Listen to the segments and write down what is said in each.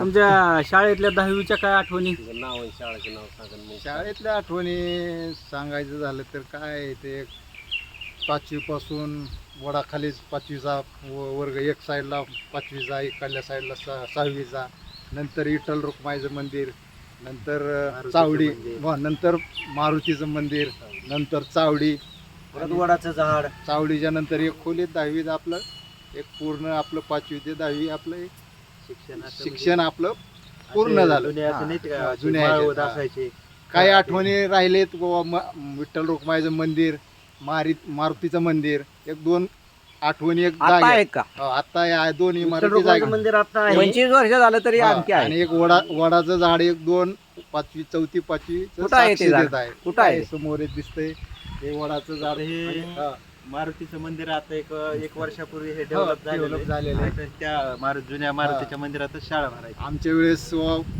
तुमच्या शाळेतल्या दहावीच्या काय आठवणी? नाव आणि शाळेचं नाव सांगा मग शाळेतल्या आठवणी सांगायचं झालं तर काय ते? पाचवीपासून वडाखालीच पाचवीचा व- वर्ग एक साईडला पाचवीचा इकडल्या साईडला सा सहावीचा नंतर इटल रुक्माईचं मंदिर नंतर अ, मारुतीचं चावडी. मंदिर. व नंतर मारुतीचं मंदिर नंतर चावडी. परत वडाचं झाड. चावडीच्या नंतर एक खोलीत दहावीत आपलं एक पूर्ण आपलं पाचवी ते दहावी आपलं एक शिक्षण आपलं म्हणजे पूर्ण झालं. जुन्या हा. हा, ह्याच्यात, हा. असायचे. काही आठवणी राहिलेत म- विठ्ठल रुक्माईचं मंदिर मारी मारुतीचं मंदिर एक दोन आठवणी एक आता जागे. आहे का? हो, आता या दोन इमारती मंदिर आता आहे. पंचवीस वर्ष झालं तरी हा, आणखी आहे. आणि एक वडा वडाचं झाड एक दोन पाचवी चौथी पाचवी कुठं आहे ते झाड? आहे. कुठं आहे? समोर एक दिसतंय. हे वडाचं झाड हे हा, मारुतीचं मंदिर आता एक एक वर्षापूर्वी हे हो, डेव्हलप develop झालेलं झालेलं आहे. आहे. आता त्या मारु जुन्या मारुतीच्या मंदिरातच शाळा भरायची. आमच्या वेळेस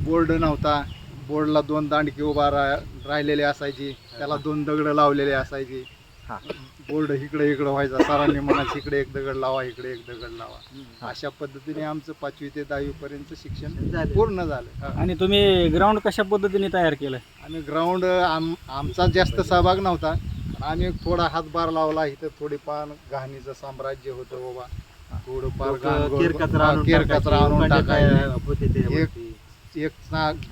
बोर्ड नव्हता. बोर्डला दोन दांडकी उभा रा- राहिलेले असायची. त्याला दोन दगड लावलेले असायची. हा. बोर्ड इकडे इकडे व्हायचा. सरांनी म्हणायचं इकडे एक दगड लावा इकडे एक दगड लावा. अशा पद्धतीने आमचं पाचवी ते दहावी पर्यंत शिक्षण. पूर्ण झालं. हा. आणि तुम्ही ग्राउंड कशा पद्धतीने तयार केलं आणि ग्राउंड आम आमचा जास्त सहभाग नव्हता. आम्ही एक थोडा हातभार लावला इथं थोडीफार घाणीचं साम्राज्य होतं बाबा थोडंफार हा, आणून. एक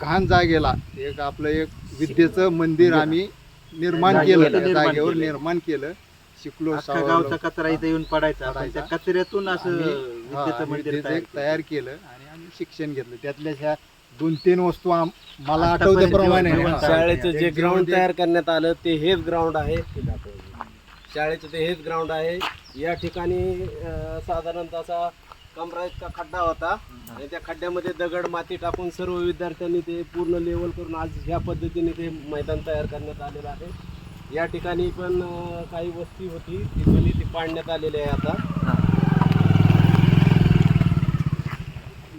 घाण जागेला एक आपलं एक विद्येचं मंदिर आम्ही निर्माण केलं जागेवर. निर्माण केलं शिकलो. गावचा कचरा इथे येऊन पडायचा. त्या कचऱ्यातून असं विद्येचं मंदिर तयार केलं. आणि शिक्षण घेतलं. त्यातल्या ह्या दोन तीन वस्तू आम- मला हा. शाळेचं जे ग्राउंड जेवण तयार करण्यात आलं ते हेच ग्राउंड आहे. शाळेचं ते हेच ग्राउंड आहे. या ठिकाणी अं, साधारणतः असा कमरा इतका खड्डा होता. आणि त्या खड्ड्यामध्ये दगड माती टाकून सर्व विद्यार्थ्यांनी ते पूर्ण लेवल करून आज ह्या पद्धतीने ते मैदान तयार करण्यात आलेलं आहे. या ठिकाणी पण अं, काही वस्ती होती. ती जुनी ती पाडण्यात आलेली आहे आता.